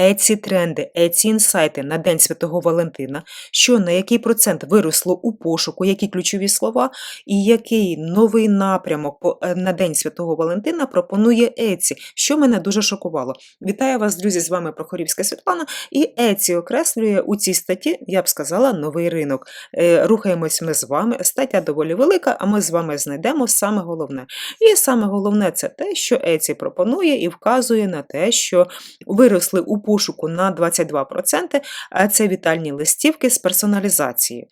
Еці тренди, еці інсайти на День Святого Валентина, що на який процент виросло у пошуку, які ключові слова, і який новий напрямок е, на День Святого Валентина пропонує Еці, що мене дуже шокувало. Вітаю вас, друзі! З вами Прохорівська Світлана. І Еці окреслює у цій статті, я б сказала, новий ринок. Е, Рухаємось ми з вами. Стаття доволі велика, а ми з вами знайдемо саме головне. І саме головне це те, що Еці пропонує і вказує на те, що виросли у пошуку на 22%, а це вітальні листівки з персоналізацією.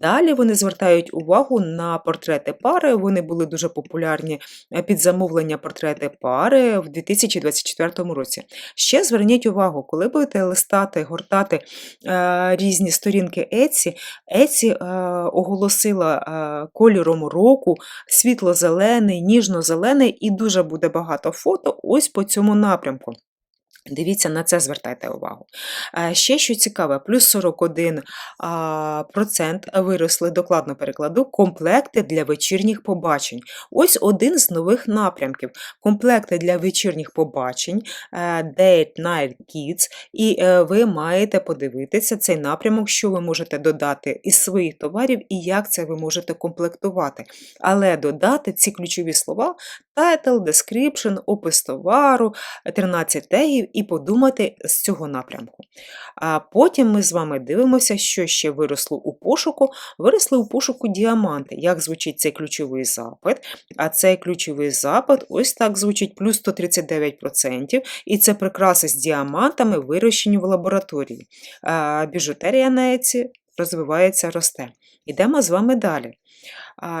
Далі вони звертають увагу на портрети пари. Вони були дуже популярні е, під замовлення портрети пари в 2024 році. Ще зверніть увагу, коли будете листати, гортати е, різні сторінки Еці, Еці е, оголосила е, кольором року світло-зелений, ніжно-зелений і дуже буде багато фото ось по цьому напрямку. Дивіться, на це звертайте увагу. Е, Ще що цікаве, плюс 41 а, процент виросли, докладно перекладу, комплекти для вечірніх побачень. Ось один з нових напрямків. Комплекти для вечірніх побачень, е, Date Night Kids, і е, ви маєте подивитися цей напрямок, що ви можете додати із своїх товарів і як це ви можете комплектувати. Але додати ці ключові слова title, description, опис товару, 13 тегів і подумати з цього напрямку. А потім ми з вами дивимося, що ще виросло у пошуку. Виросли у пошуку діаманти. Як звучить цей ключовий запит? А цей ключовий запит ось так звучить плюс 139%. І це прикраси з діамантами, вирощені в лабораторії. А біжутерія на еці розвивається, росте. Ідемо з вами далі.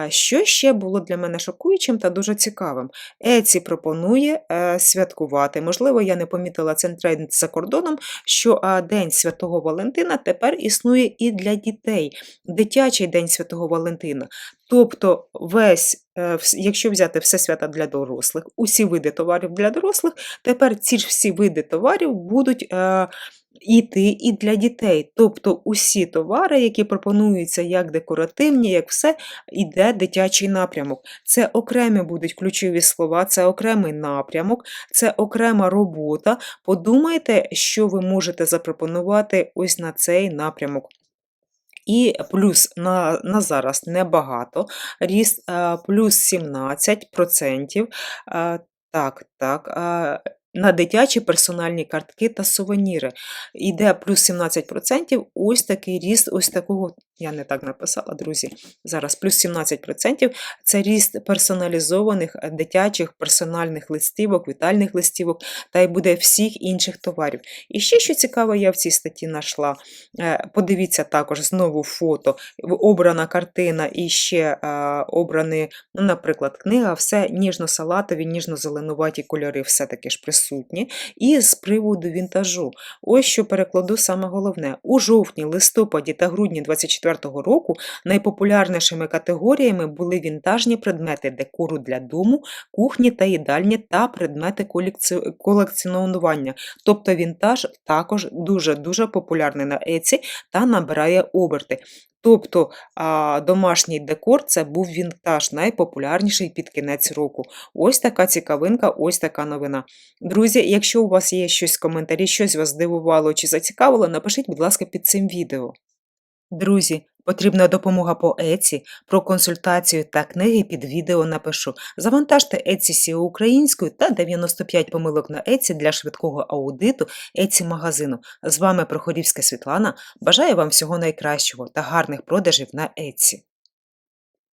Що ще було для мене шокуючим та дуже цікавим? Еці пропонує е, святкувати. Можливо, я не помітила цей тренд за кордоном, що День Святого Валентина тепер існує і для дітей. Дитячий День Святого Валентина. Тобто, весь, е, якщо взяти все свята для дорослих, усі види товарів для дорослих, тепер ці ж всі види товарів будуть. Е, Іти і для дітей, тобто усі товари, які пропонуються як декоративні, як все, іде дитячий напрямок. Це окремі будуть ключові слова, це окремий напрямок, це окрема робота. Подумайте, що ви можете запропонувати ось на цей напрямок. І плюс на, на зараз небагато, ріст е, плюс 17%. е, Так, так. На дитячі персональні картки та сувеніри. Іде плюс 17%. Ось такий ріст, ось такого, я не так написала, друзі. Зараз плюс 17% це ріст персоналізованих е, дитячих персональних листівок, вітальних листівок та й буде всіх інших товарів. І ще що цікаво, я в цій статті знайшла. Е, Подивіться також знову фото, обрана картина і ще е, обрані, ну, наприклад, книга, все ніжно-салатові, ніжно-зеленуваті кольори все-таки ж присутні. І з приводу вінтажу. Ось що перекладу саме головне. У жовтні, листопаді та грудні 24-го року найпопулярнішими категоріями були вінтажні предмети декору для дому, кухні та їдальні та предмети колекціонування. Тобто вінтаж також дуже-дуже популярний на Еці та набирає оберти. Тобто домашній декор це був вінтаж, найпопулярніший під кінець року. Ось така цікавинка, ось така новина. Друзі, якщо у вас є щось в коментарі, щось вас здивувало чи зацікавило, напишіть, будь ласка, під цим відео. Друзі, потрібна допомога по Еці, про консультацію та книги під відео напишу. Завантажте Еці SEO українською та 95 помилок на Еці для швидкого аудиту Еці магазину. З вами Прохорівська Світлана. Бажаю вам всього найкращого та гарних продажів на Еці.